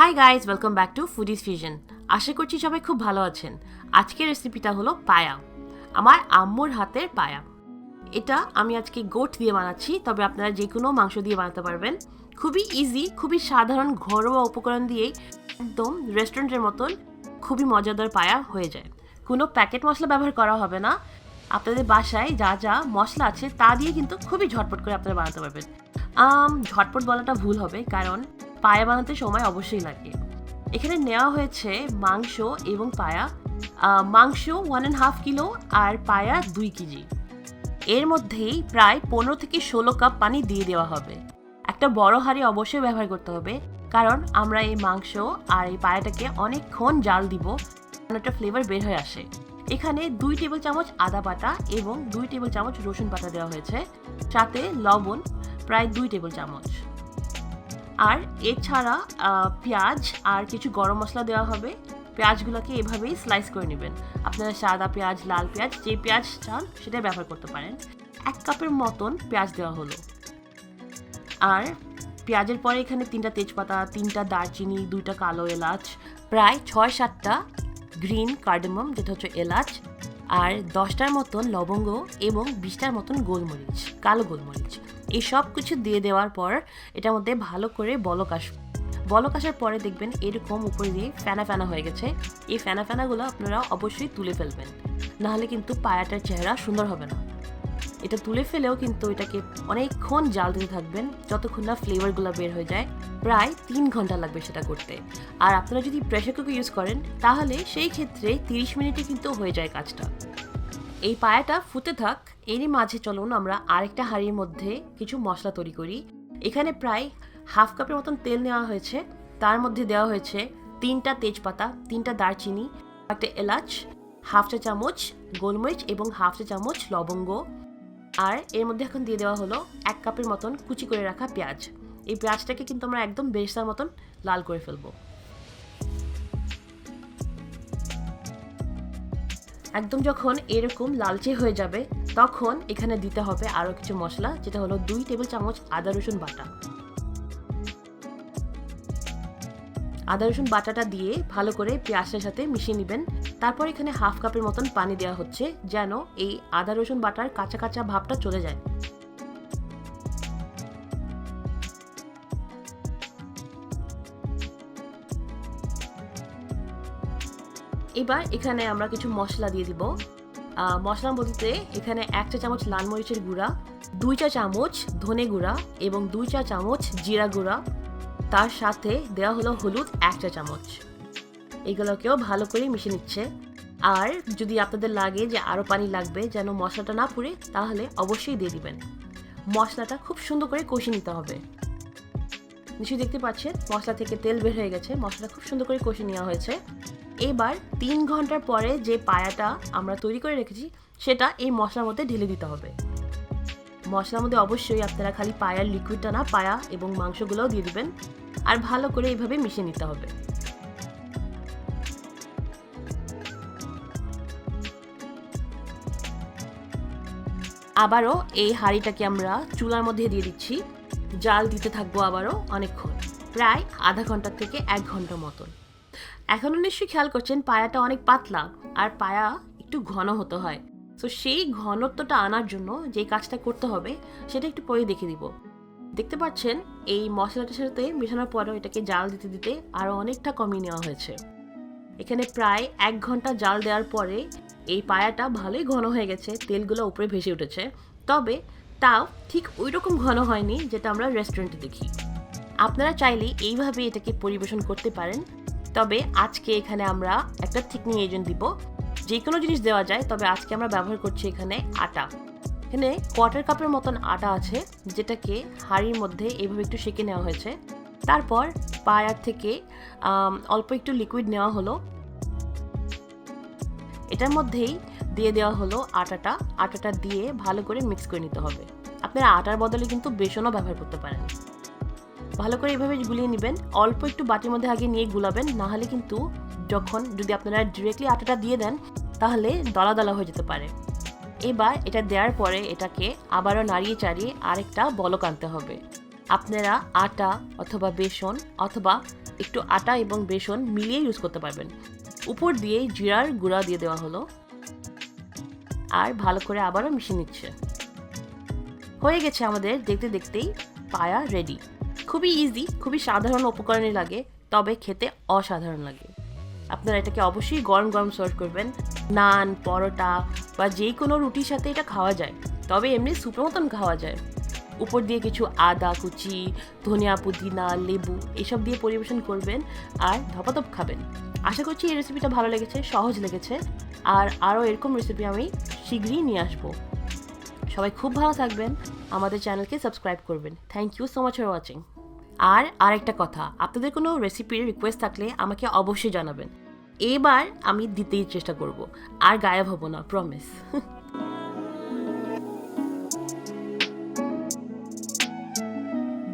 Hi guys welcome back to foodies fusion আশা করছি সবাই খুব ভালো আছেন। আজকের রেসিপিটা হলো পায়া। আমার আম্মুর হাতের পায়া। এটা আমি আজকে গোট দিয়ে বানাচ্ছি, তবে আপনারা যে কোনো মাংস দিয়ে বানাতে পারবেন। খুবই ইজি খুবই সাধারণ, ঘরোয়া উপকরণ দিয়েই একদম রেস্টুরেন্টের মতন খুবই মজাদার পায়া হয়ে যায়। কোনো প্যাকেট মশলা ব্যবহার করা হবে না। আপনাদের বাসায় যা যা মশলা আছে তা দিয়ে কিন্তু খুবই ঝটপট করে আপনারা বানাতে পারবেন। ঝটপট বলাটা ভুল হবে, কারণ পায়া বানাতে সময় অবশ্যই লাগে। এখানে নেওয়া হয়েছে মাংস এবং পায়া। মাংস ওয়ান অ্যান্ড হাফ কিলো আর পায়া দুই কেজি এর মধ্যেই প্রায় পনেরো থেকে ষোলো কাপ পানি দিয়ে দেওয়া হবে। একটা বড় হাঁড়ি অবশ্যই ব্যবহার করতে হবে, কারণ আমরা এই মাংস আর এই পায়াটাকে অনেকক্ষণ জাল দিব একটা ফ্লেভার বের হয়ে আসে। এখানে দুই টেবিল চামচ আদা বাটা এবং দুই টেবিল চামচ রসুন বাটা দেওয়া হয়েছে। সাথে লবণ, প্রায় দুই টেবিল চামচ। আর এছাড়া পেঁয়াজ আর কিছু গরম মশলা দেওয়া হবে। পেঁয়াজগুলোকে এভাবেই স্লাইস করে নেবেন। আপনারা সাদা পেঁয়াজ, লাল পেঁয়াজ, যে পেঁয়াজ চান সেটা ব্যবহার করতে পারেন। এক কাপের মতন পেঁয়াজ দেওয়া হলো। আর পেঁয়াজের পরে এখানে তিনটা তেজপাতা, তিনটা দারচিনি, দুইটা কালো এলাচ, প্রায় ছয় সাতটা গ্রিন কার্ডামম যেটা হচ্ছে এলাচ, আর দশটার মতন লবঙ্গ এবং বিশটার মতন গোলমরিচ, কালো গোলমরিচ। এই সব কিছু দিয়ে দেওয়ার পর এটার মধ্যে ভালো করে বলক আসবে বলক আসার পরে দেখবেন এরকম উপরে দিয়ে ফেনা ফেনা হয়ে গেছে। এই ফেনা ফেনাগুলো আপনারা অবশ্যই তুলে ফেলবেন। নাহলে কিন্তু পায়াটার চেহারা সুন্দর হবে না। এটা তুলে ফেলেও কিন্তু এটাকে অনেকক্ষণ জাল দিতে থাকবেন যতক্ষণ না ফ্লেভারগুলো বের হয়ে যায়। প্রায় তিন ঘণ্টা লাগবে সেটা করতে। আর আপনারা যদি প্রেশার কুকার ইউজ করেন, তাহলে সেই ক্ষেত্রে তিরিশ মিনিটে কিন্তু হয়ে যায় কাজটা। এই পায়াটা ফুটে থাক এরই মাঝে চলুন আমরা আরেকটা হাঁড়ির মধ্যে কিছু মশলা তৈরি করি। এখানে প্রায় হাফ কাপের মতন তেল নেওয়া হয়েছে। তার মধ্যে দেওয়া হয়েছে তিনটা তেজপাতা, তিনটা দারচিনি একটা এলাচ, হাফ চা চামচ গোলমরিচ এবং হাফ চা চামচ লবঙ্গ। আর এর মধ্যে এখন দিয়ে দেওয়া হলো এক কাপের মতন কুচি করে রাখা পেঁয়াজ। এই পেঁয়াজটাকে কিন্তু আমরা একদম বেরেস্তার মতন লাল করে ফেলব। একদম যখন এরকম লালচে হয়ে যাবে, তখন এখানে দিতে হবে আরও কিছু মশলা, যেটা হলো দুই টেবিল চামচ আদা রসুন বাটা। আদা রসুন বাটাটা দিয়ে ভালো করে পেঁয়াজের সাথে মিশিয়ে নেবেন। তারপর এখানে হাফ কাপের মতন পানি দেওয়া হচ্ছে, যেন এই আদা রসুন বাটার কাঁচা কাঁচা ভাবটা চলে যায়। এবার এখানে আমরা কিছু মশলা দিয়ে দিব। মশলার মধ্যে এখানে এক চা চামচ লাল মরিচের গুঁড়া, দুই চা চামচ ধনে গুঁড়া এবং দুই চা চামচ জিরা গুঁড়া। তার সাথে দেওয়া হলো হলুদ এক চা চামচ। এগুলোকেও ভালো করে মিশে নিচ্ছে। আর যদি আপনাদের লাগে যে আরও পানি লাগবে যেন মশলাটা না পুড়ে, তাহলে অবশ্যই দিয়ে দিবেন। মশলাটা খুব সুন্দর করে কষিয়ে নিতে হবে। নিশ্চয়ই দেখতে পাচ্ছেন, মশলা থেকে তেল বের হয়ে গেছে। মশলাটা খুব সুন্দর করে কষিয়ে নেওয়া হয়েছে। এবার তিন ঘণ্টার পরে যে পায়াটা আমরা তৈরি করে রেখেছি, সেটা এই মশলার মধ্যে ঢেলে দিতে হবে। মশলার মধ্যে অবশ্যই আপনারা খালি পায়ার লিকুইডটা না, পায়া এবং মাংসগুলোও দিয়ে দিবেন। আর ভালো করে এইভাবে মিশিয়ে নিতে হবে। আবারও এই হাঁড়িটাকে আমরা চুলার মধ্যে দিয়ে দিচ্ছি। জাল দিতে থাকব আবারও অনেকক্ষণ, প্রায় আধা ঘণ্টা থেকে এক ঘণ্টা মতন। এখনও নিশ্চয়ই খেয়াল করছেন পায়াটা অনেক পাতলা আর পায়া একটু ঘন হতে হয়। তো সেই ঘনত্বটা আনার জন্য যে কাজটা করতে হবে, সেটা একটু পরে দেখে দিব। দেখতে পাচ্ছেন, এই মশলাটার সাথে মেশানোর পরেও এটাকে জাল দিতে দিতে আরও অনেকটা কমিয়ে নেওয়া হয়েছে। এখানে প্রায় এক ঘণ্টা জাল দেওয়ার পরে এই পায়াটা ভালোই ঘন হয়ে গেছে, তেলগুলো উপরে ভেসে উঠেছে। তবে তাও ঠিক ওই রকম ঘন হয়নি, যেটা আমরা রেস্টুরেন্টে দেখি। আপনারা চাইলে এইভাবে এটাকে পরিবেশন করতে পারেন। তবে আজকে এখানে আমরা একটা থিকনিং এজেন্ট দিব। যে কোনো জিনিস দেওয়া যায়, তবে আজকে আমরা ব্যবহার করছি এখানে আটা। এখানে কোয়ার্টার কাপের মতন আটা আছে, যেটাকে হাঁড়ির মধ্যে এইভাবে একটু সেঁকে নেওয়া হয়েছে। তারপর পায়ার থেকে অল্প একটু লিকুইড নেওয়া হলো। এটার মধ্যেই দিয়ে দেওয়া হলো আটাটা। আটাটা দিয়ে ভালো করে মিক্স করে নিতে হবে। আপনারা আটার বদলে কিন্তু বেসনও ব্যবহার করতে পারেন। ভালো করে এভাবে গুলিয়ে নেবেন, অল্প একটু বাটির মধ্যে আগে নিয়ে গুলাবেন না হলে কিন্তু যখন, যদি আপনারা ডিরেক্টলি আটাটা দিয়ে দেন, তাহলে দলা দলা হয়ে যেতে পারে। এবার এটা দেওয়ার পরে এটাকে আবারও নাড়িয়ে চাড়িয়ে আরেকটা বলক আনতে হবে। আপনারা আটা অথবা বেসন অথবা একটু আটা এবং বেসন মিলিয়ে ইউজ করতে পারবেন। উপর দিয়ে জিরার গুঁড়া দিয়ে দেওয়া হলো। আর ভালো করে আবারও মিশিয়ে নিচ্ছে। হয়ে গেছে আমাদের দেখতে দেখতেই পায়া রেডি খুবই ইজি খুবই সাধারণ উপকরণে লাগে, তবে খেতে অসাধারণ লাগে। আপনারা এটাকে অবশ্যই গরম গরম সার্ভ করবেন। নান, পরোটা বা যে কোনো রুটির সাথে এটা খাওয়া যায়, তবে এমনি সুপের মতন খাওয়া যায়। উপর দিয়ে কিছু আদা, কুচি, ধনিয়া পুদিনা, লেবু এসব দিয়ে পরিবেশন করবেন আর ধপাধপ খাবেন। আশা করছি এই রেসিপিটা ভালো লেগেছে, সহজ লেগেছে, আর আরও এরকম রেসিপি আমি শীঘ্রই নিয়ে আসব। সবাই খুব ভালো থাকবেন, আমাদের চ্যানেলকে সাবস্ক্রাইব করবেন। Thank you so much for watching আর আরেকটা কথা, আপনাদের কোনো রেসিপির রিকোয়েস্ট থাকলে আমাকে অবশ্যই জানাবেন। এবার আমি দিতেই চেষ্টা করব, আর গায়েব হব না প্রমিস